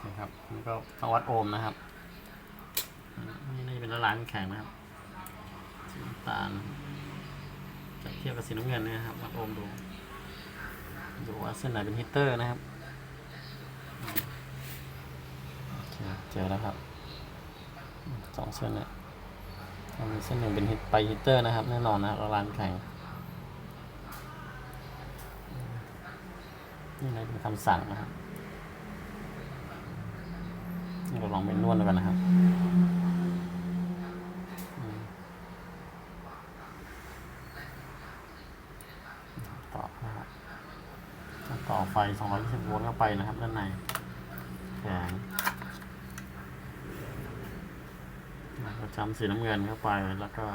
โอเครับนี่ก็ต้องวัดโอห์มนะครับนี่น่าจะเป็นละลานแข็งนะครับสีน้ำตาลจะเทียบกับสีน้ำเงินนะครับวัดโอห์มดูดูว่าเส้นไหนเป็นฮีตเตอร์นะครับเจอแล้วครับสองเส้นเนี่ยอันนี้เส้นหนึ่งเป็นฮิตไปฮีตเตอร์นะครับ แน่นอนนะละลานแข็งนี่เลยเป็นคำสั่งนะครับ เราลองไปนวดดูกันนะครับต่อนะครับต่อไฟ 220 โวลต์เข้าไปนะครับ ด้านในแผงแล้วก็จำสีน้ำเงินเข้าไปแล้วก็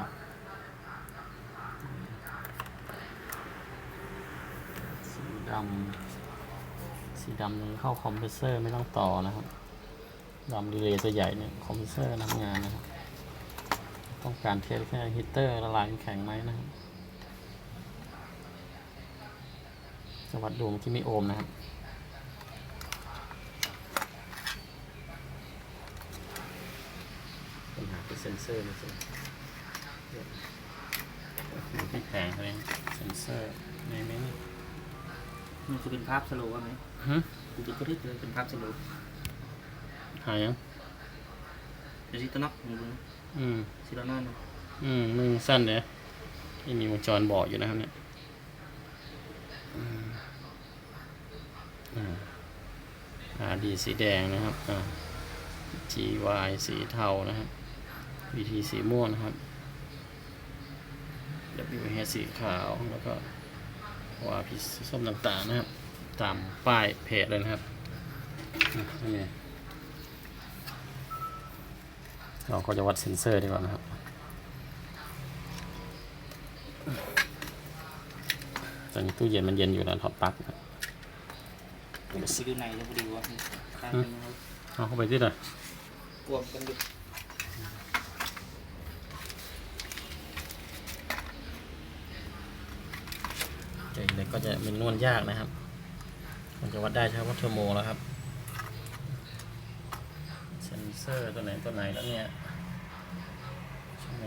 สีดำสีดำเข้าคอมเพรสเซอร์ไม่ต้องต่อนะครับ ดำดีเลย์ตัวใหญ่เนี่ยคอมเพรสเซอร์ทำงานนะครับ ต้องการเทสแค่ฮีตเตอร์ละลายแข็งไหมนะครับจะวัดดูที่มีโอห์มนะครับปัญหาคือเซนเซอร์นะสิที่แผงเขาเองเซนเซอร์ในไหมนี่มันจะเป็นภาพสโลว์ว่าไหมฮะกูจะก็ที่เลยเป็นภาพสโลว์ หายยังเดี๋ยวสิตะน็อกมึงดูอืมสิลานอนนะอืมมึงสั้นเนี่ยที่มีวงจรบอกอยู่นะครับเนี่ยอ่าดีสีแดงนะครับอ่า GY สีเทานะครับ VT สีม่วงนะครับ WH สีขาวแล้วก็ YP สีส้มต่างๆนะครับ ตามป้ายเพจเลยนะครับอะนี่ เราก็จะวัดเซ็นเซอร์ดีกว่านะครับตอนนี้ตู้เย็นมันเย็นอยู่นะถอดปลั๊กนะครับไปดูในแล้วพอดีว่าข้างเป็นเขาเอาเข้าไปที่ไหนกวมกันอยู่เจเหล็กก็จะเป็นนวลยากนะครับ มันจะวัดได้เฉพาะเทอร์โมแล้วครับ เซอร์ตัวไหนตัวไหนแล้วเนี่ยใช่ไหม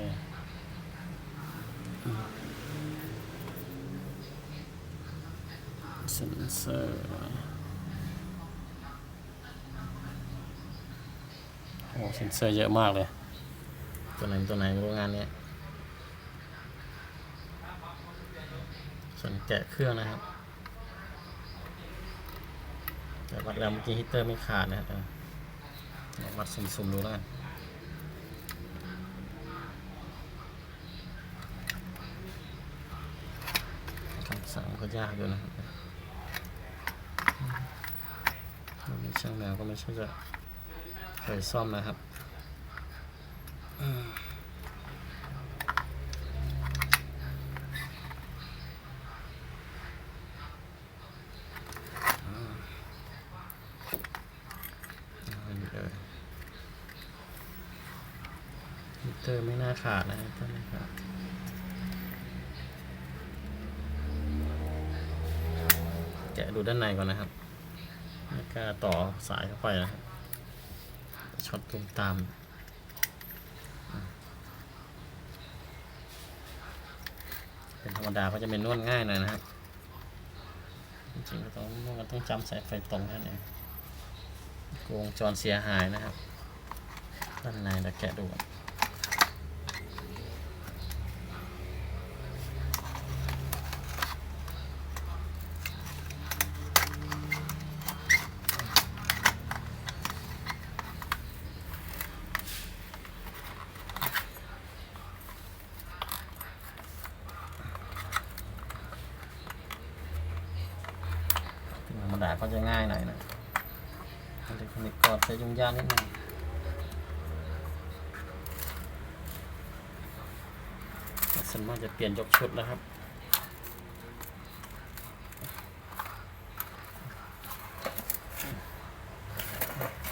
เซนเซอร์โอ้เซนเซอร์เยอะมากเลย ตัวไหนตัวไหนไม่รู้งานเนี้ยส่วนแกะเครื่องนะครับแต่วัดแล้วเมื่อกี้ฮีตเตอร์ไม่ขาดนะครับอ่ วัดสุ่มดูแล้วกันคำสั่งก็ยากอยู่นะครับมีช่างแมวก็ไม่ใช่จะเคยซ่อมนะครับอืม อันนี้เลยมิเตอร์ไม่น่า ขาดนะมิเตอร์ไม่ขาดแกะดูด้านในก่อนนะครับไม่กล้าต่อสายเข้าไปนะครับช็อตตุ้มตามเป็นธรรมดาก็จะเป็นนวดง่ายหน่อยนะครับจริงๆก็ต้องนวดมันต้องจำสายไฟตรงแค่นี้นเองวงจรเสียหายนะครับด้านในเดี๋ยวแกะดูก่อน ดาก็จะง่ายหน่อยนะอิเล็กทรอนิกส์ก็จะยุ่งยากนิดหนึงส่วนมาจะเปลี่ยนยกชุดนะครับ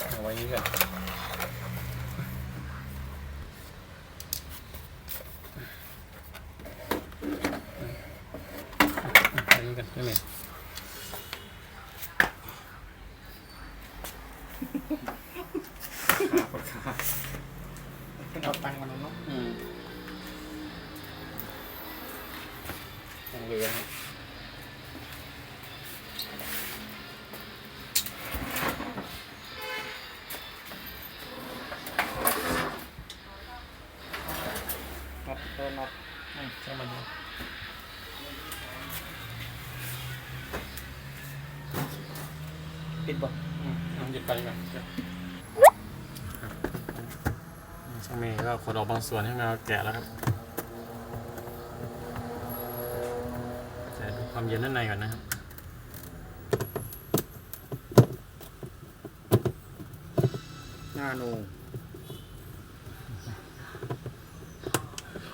เอาไว้นี้ก่อนเอาไว้นี้ก่อนไม่เหม็ ขนออกบางส่วนให้มาแกะแล้วครับแต่ดูความเย็นด้านในก่อนนะครับหน้านู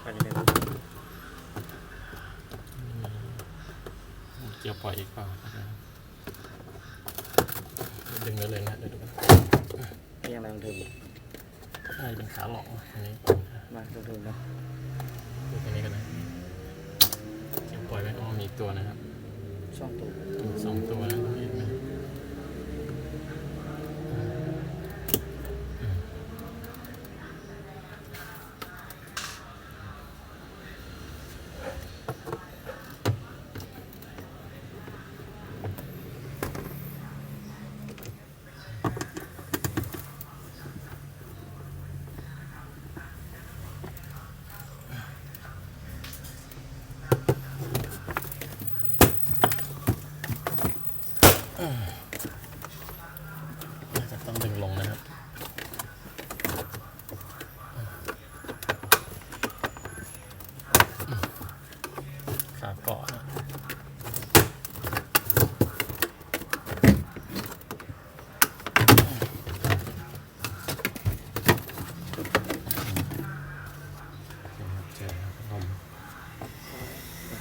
ไปเลยเกี่ยวปล่อยอีกเปล่าดึงได้เลยนะเดี๋ยวดูกัน นี่ยังไงของเธอ น่าจะเป็นขาหลอกอันนี้มาเธอเธอเนาะดูอันนี้กันนะเกี่ยวปล่อยไว้อ๋อมีอีกตัวนะครับ ช่องตัวมีสองตัวนะต้องเห็นไหมน่าจะต้องดึงลงนะครับ ขาเกาะนะเจอพัดลม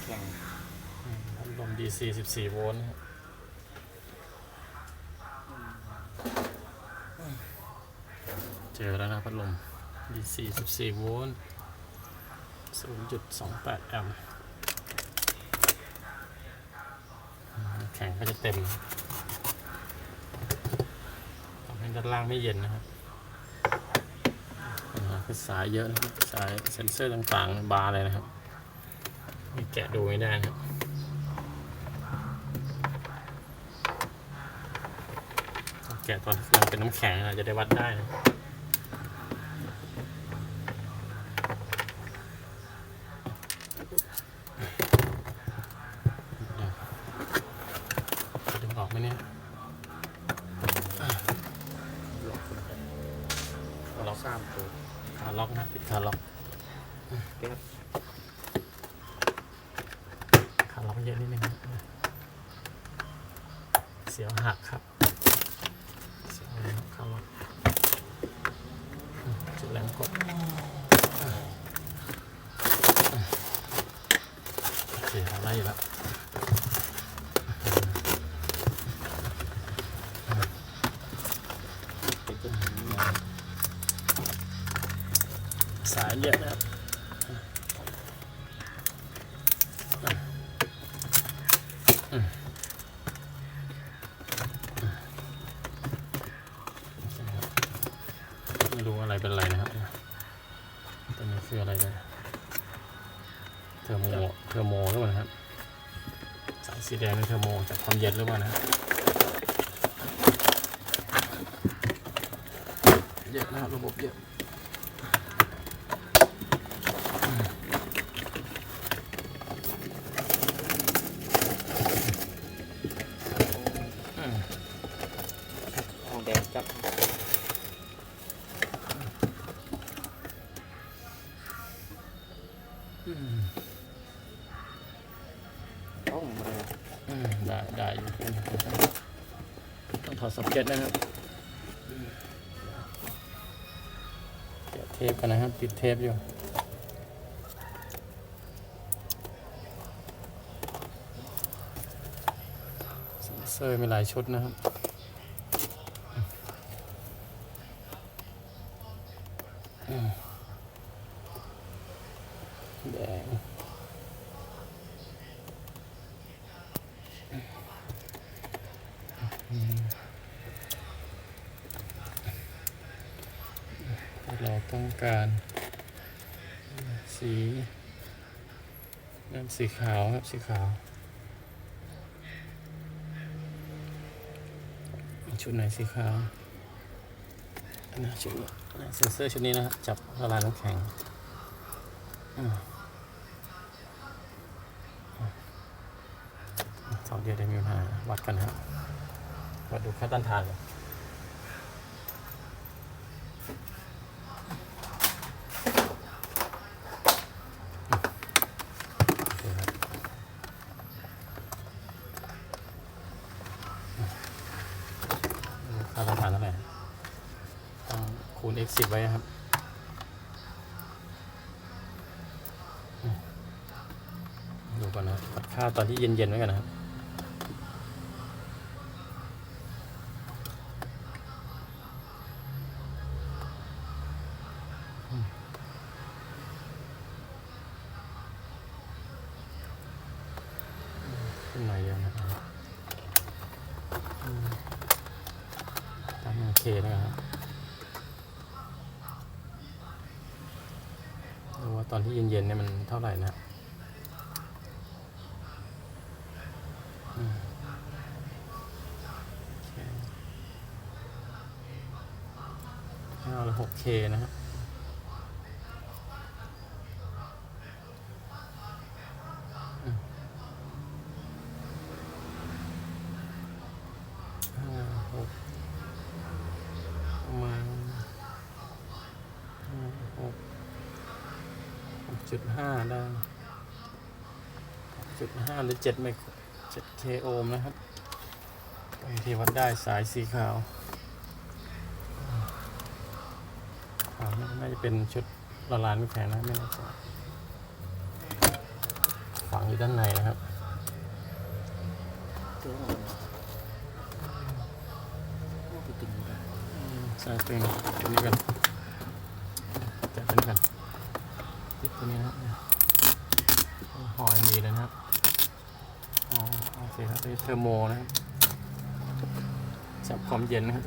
แข็งพัดลม DC 14 โวลต์นะครับเจอแล้วนะพัดลม DC 14 โวลต์0.28 แอมป์อืม แข็งก็จะเต็มทำให้ด้านล่างไม่เย็นนะครับคือสายเยอะนะครับสายเซ็นเซอร์ต่างๆ บาร์เลยนะครับนี่แกะดูไม่ได้นะครับแกะตอนที่มันเป็นน้ำแข็งนะจะได้วัดได้นะเดี๋ยวดึงออกไหมเนี่ย ล็อก สามตัวขาล็อกนะติดขาล็อกแก๊สขาล็อกเยอะนิดนึงนะเสียวหักครับเสียวหักขาล็อกอืมจุดแหลมกดโอเคเอาได้อยู่แล้ว ติดตัว สาย เยอะนะครับไม่รู้อะไรเป็นอะไรนะครับตัวนี้คืออะไรกันเทอร์โมเทอร์โมหรือเปล่านะครับสายสีแดงนี่เทอร์โมจากความเย็นหรือเปล่านะครับเยอะนะครับระบบเยอะ สับเก็ตนะครับเดี๋ยวเทปกันนะครับ ติดเทปอยู่เซ็นเซอร์มีหลายชุดนะครับ อืมแดง ที่ เราต้องการสีนั่นสีขาวครับสีขาว ชุดไหนสีขาวนะชุดนี้เซนเซอร์ชุดนี้นะครับจับละลายน้ำแข็งสองเดียวได้มีปัญหาวัดกันนะครับวัดดูค่าต้านทานก่อน F10 ไว้ครับ ดูก่อนนะวัดค่าตอนที่เย็นๆไว้ก่อนนะขึ้นหนยเดีนะครับตั้งโอเคนะครับ ตอนที่เย็นๆเนี่ยมันเท่าไหร่นะห้าหรือหกเคนะครับห้าหกประมาณห้าหกหก จุดห้าได้หกจุดห้าหรือเจ็ดไมโครเจ็ดเคโอห์มนะครับที่วัดได้สายสีขาวขาวน่าจะเป็นชุดละลายไม่แข็งนะไม่แน่ใจฝังอยู่ด้านในนะครับตัวอ่อนโอ้ไปตึงเลยใส่ตัวนี้ตัวนี้กันจับตัวนี้กัน ตัวนี้นะห่ออย่างดีเลยนะครับอ๋อโอเคครับเทอร์โมนะครับจับความเย็นนะครับ